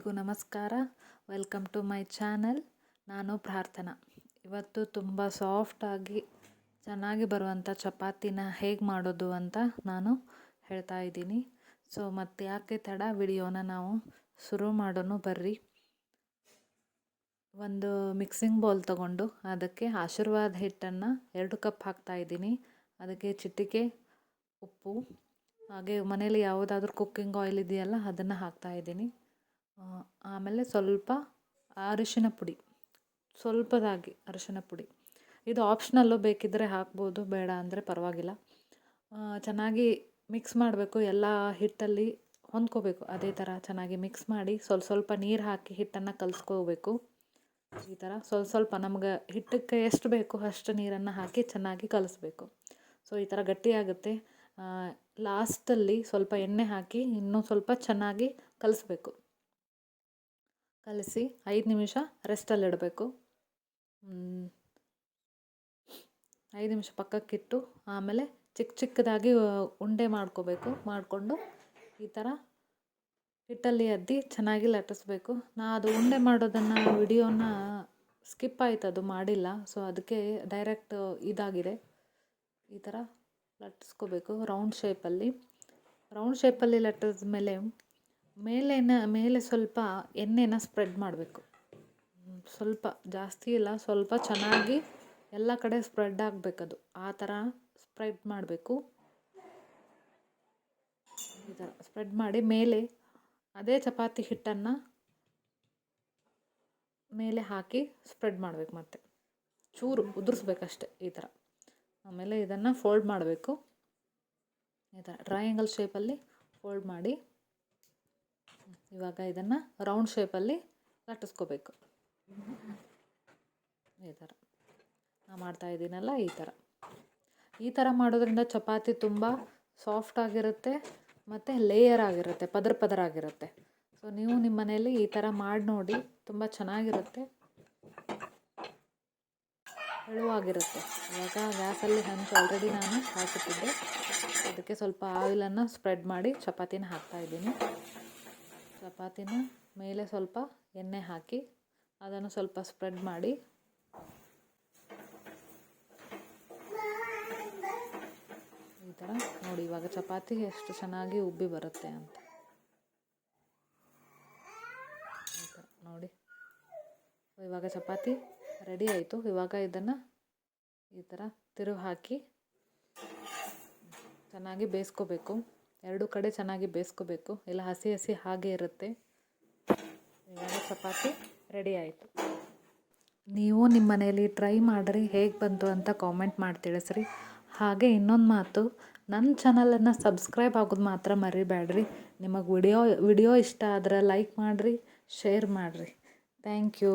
ಎಲ್ರಿಗೂ ನಮಸ್ಕಾರ. Welcome to my channel ನಾನು ಪ್ರಾರ್ಥನಾ. ಇವತ್ತು ತುಂಬ ಸಾಫ್ಟಾಗಿ ಚೆನ್ನಾಗಿ ಬರುವಂಥ ಚಪಾತಿನ ಹೇಗೆ ಮಾಡೋದು ಅಂತ ನಾನು ಹೇಳ್ತಾ ಇದ್ದೀನಿ. ಸೊ ಮತ್ತೆ ಯಾಕೆ ತಡ? ವಿಡಿಯೋನ ನಾವು ಶುರು ಮಾಡೋಣ ಬರ್ರಿ. ಒಂದು ಮಿಕ್ಸಿಂಗ್ ಬೌಲ್ ತಗೊಂಡು ಅದಕ್ಕೆ ಆಶೀರ್ವಾದ ಹಿಟ್ಟನ್ನು ಎರಡು ಕಪ್ ಹಾಕ್ತಾ ಇದ್ದೀನಿ. ಅದಕ್ಕೆ ಚಿಟಿಕೆ, ಉಪ್ಪು, ಹಾಗೆ ಮನೇಲಿ ಯಾವುದಾದ್ರೂ ಕುಕ್ಕಿಂಗ್ ಆಯಿಲ್ ಇದೆಯಲ್ಲ ಅದನ್ನು ಹಾಕ್ತಾ ಇದ್ದೀನಿ. ಆಮೇಲೆ ಸ್ವಲ್ಪ ಅರಿಶಿನ ಪುಡಿ, ಸ್ವಲ್ಪದಾಗಿ ಅರಿಶಿನ ಪುಡಿ. ಇದು ಆಪ್ಷನಲ್ಲು ಬೇಕಿದ್ದರೆ ಹಾಕ್ಬೋದು, ಬೇಡ ಅಂದರೆ ಪರವಾಗಿಲ್ಲ. ಚೆನ್ನಾಗಿ ಮಿಕ್ಸ್ ಮಾಡಬೇಕು, ಎಲ್ಲ ಹಿಟ್ಟಲ್ಲಿ ಹೊಂದ್ಕೋಬೇಕು. ಅದೇ ಥರ ಚೆನ್ನಾಗಿ ಮಿಕ್ಸ್ ಮಾಡಿ ಸ್ವಲ್ಪ ಸ್ವಲ್ಪ ನೀರು ಹಾಕಿ ಹಿಟ್ಟನ್ನು ಕಲಸ್ಕೋಬೇಕು. ಈ ಥರ ಸ್ವಲ್ಪ ಸ್ವಲ್ಪ ನಮ್ಗೆ ಹಿಟ್ಟಕ್ಕೆ ಎಷ್ಟು ಬೇಕು ಅಷ್ಟು ನೀರನ್ನು ಹಾಕಿ ಚೆನ್ನಾಗಿ ಕಲಿಸ್ಬೇಕು. ಸೊ ಈ ಥರ ಗಟ್ಟಿಯಾಗುತ್ತೆ ಲಾಸ್ಟಲ್ಲಿ ಸ್ವಲ್ಪ ಎಣ್ಣೆ ಹಾಕಿ ಇನ್ನೂ ಸ್ವಲ್ಪ ಚೆನ್ನಾಗಿ ಕಲಿಸ್ಬೇಕು. ಕಲಸಿ ಐದು ನಿಮಿಷ ರೆಸ್ಟಲ್ಲಿಡಬೇಕು ಐದು ನಿಮಿಷ ಪಕ್ಕಕ್ಕಿಟ್ಟು ಆಮೇಲೆ ಚಿಕ್ಕ ಚಿಕ್ಕದಾಗಿ ಉಂಡೆ ಮಾಡ್ಕೋಬೇಕು. ಮಾಡಿಕೊಂಡು ಈ ಥರ ಹಿಟ್ಟಲ್ಲಿ ಅದ್ದಿ ಚೆನ್ನಾಗಿ ಲಟ್ಟಿಸ್ಬೇಕು. ನಾ ಅದು ಉಂಡೆ ಮಾಡೋದನ್ನು ವಿಡಿಯೋನ ಸ್ಕಿಪ್ ಆಯ್ತು, ಅದು ಮಾಡಿಲ್ಲ. ಸೊ ಅದಕ್ಕೆ ಡೈರೆಕ್ಟ್ ಇದಾಗಿದೆ. ಈ ಥರ ಲಟ್ಟಿಸ್ಕೋಬೇಕು. ರೌಂಡ್ ಶೇಪಲ್ಲಿ ರೌಂಡ್ ಶೇಪಲ್ಲಿ ಲಟ್ಟಿಸಿದ ಮೇಲೆ ಮೇಲೇನ, ಮೇಲೆ ಸ್ವಲ್ಪ ಎಣ್ಣೆನ ಸ್ಪ್ರೆಡ್ ಮಾಡಬೇಕು. ಸ್ವಲ್ಪ ಜಾಸ್ತಿ ಇಲ್ಲ, ಸ್ವಲ್ಪ ಚೆನ್ನಾಗಿ ಎಲ್ಲ ಕಡೆ ಸ್ಪ್ರೆಡ್ ಆಗಬೇಕದು ಆ ಥರ ಸ್ಪ್ರೆಡ್ ಮಾಡಬೇಕು. ಈ ಥರ ಸ್ಪ್ರೆಡ್ ಮಾಡಿ ಮೇಲೆ ಅದೇ ಚಪಾತಿ ಹಿಟ್ಟನ್ನು ಮೇಲೆ ಹಾಕಿ ಸ್ಪ್ರೆಡ್ ಮಾಡಬೇಕು ಮತ್ತೆ. ಚೂರು ಉದುರಿಸ್ಬೇಕಷ್ಟೆ ಈ ಥರ ಆಮೇಲೆ ಇದನ್ನು ಫೋಲ್ಡ್ ಮಾಡಬೇಕು. ಈ ಥರ ಟ್ರಯಾಂಗಲ್ ಶೇಪಲ್ಲಿ ಫೋಲ್ಡ್ ಮಾಡಿ ಇವಾಗ ಇದನ್ನು ರೌಂಡ್ ಶೇಪಲ್ಲಿ ಲಟ್ಟಿಸ್ಕೋಬೇಕು ಈ ಥರ ನಾ ಮಾಡ್ತಾ ಇದ್ದೀನಲ್ಲ ಈ ಥರ ಈ ಥರ ಮಾಡೋದ್ರಿಂದ ಚಪಾತಿ ತುಂಬ ಸಾಫ್ಟ್ ಆಗಿರುತ್ತೆ ಮತ್ತು ಲೇಯರ್ ಆಗಿರುತ್ತೆ, ಪದರ ಪದರ ಆಗಿರುತ್ತೆ. ಸೊ ನೀವು ನಿಮ್ಮ ಮನೆಯಲ್ಲಿ ಈ ಥರ ಮಾಡಿ ನೋಡಿ, ತುಂಬ ಚೆನ್ನಾಗಿರುತ್ತೆ. ತೆಳುವಾಗಿರುತ್ತೆ. ಇವಾಗ ಗ್ಯಾಸಲ್ಲಿ ಹಂಚು ಆಲ್ರೆಡಿ ನಾನು ಹಾಕುತ್ತಿದ್ದೆ ಅದಕ್ಕೆ ಸ್ವಲ್ಪ ಆಯಿಲನ್ನು ಸ್ಪ್ರೆಡ್ ಮಾಡಿ ಚಪಾತಿನ ಹಾಕ್ತಾಯಿದ್ದೀನಿ ಚಪಾತಿನ ಮೇಲೆ ಸ್ವಲ್ಪ ಎಣ್ಣೆ ಹಾಕಿ ಅದನ್ನು ಸ್ವಲ್ಪ ಸ್ಪ್ರೆಡ್ ಮಾಡಿ. ಈ ಥರ ನೋಡಿ, ಇವಾಗ ಚಪಾತಿ ಎಷ್ಟು ಚೆನ್ನಾಗಿ ಉಬ್ಬಿ ಬರುತ್ತೆ ಅಂತ. ಈ ಥರ ನೋಡಿ. ಇವಾಗ ಚಪಾತಿ ರೆಡಿ ಆಯಿತು. ಇವಾಗ ಇದನ್ನು ಈ ಥರ ತಿರುವು ಹಾಕಿ ಚೆನ್ನಾಗಿ ಬೇಯಿಸ್ಕೋಬೇಕು. ಎರಡು ಕಡೆ ಚೆನ್ನಾಗಿ ಬೇಯಿಸ್ಕೋಬೇಕು. ಇಲ್ಲ ಹಸಿ ಹಸಿ ಹಾಗೆ ಇರುತ್ತೆ. ಇವಾಗ ಚಪಾತಿ ರೆಡಿ ಆಯಿತು. ನೀವು ನಿಮ್ಮ ಮನೆಯಲ್ಲಿ ಟ್ರೈ ಮಾಡಿರಿ, ಹೇಗೆ ಬಂತು ಅಂತ ಕಾಮೆಂಟ್ ಮಾಡಿ ತಿಳಿಸ್ರಿ. ಹಾಗೆ ಇನ್ನೊಂದು ಮಾತು ನನ್ನ ಚಾನಲನ್ನು ಸಬ್ಸ್ಕ್ರೈಬ್ ಆಗೋದು ಮಾತ್ರ ಮರಿಬೇಡ್ರಿ ನಿಮಗೆ ವಿಡಿಯೋ ವಿಡಿಯೋ ಇಷ್ಟ ಆದರೆ ಲೈಕ್ ಮಾಡಿರಿ ಶೇರ್ ಮಾಡಿರಿ. Thank you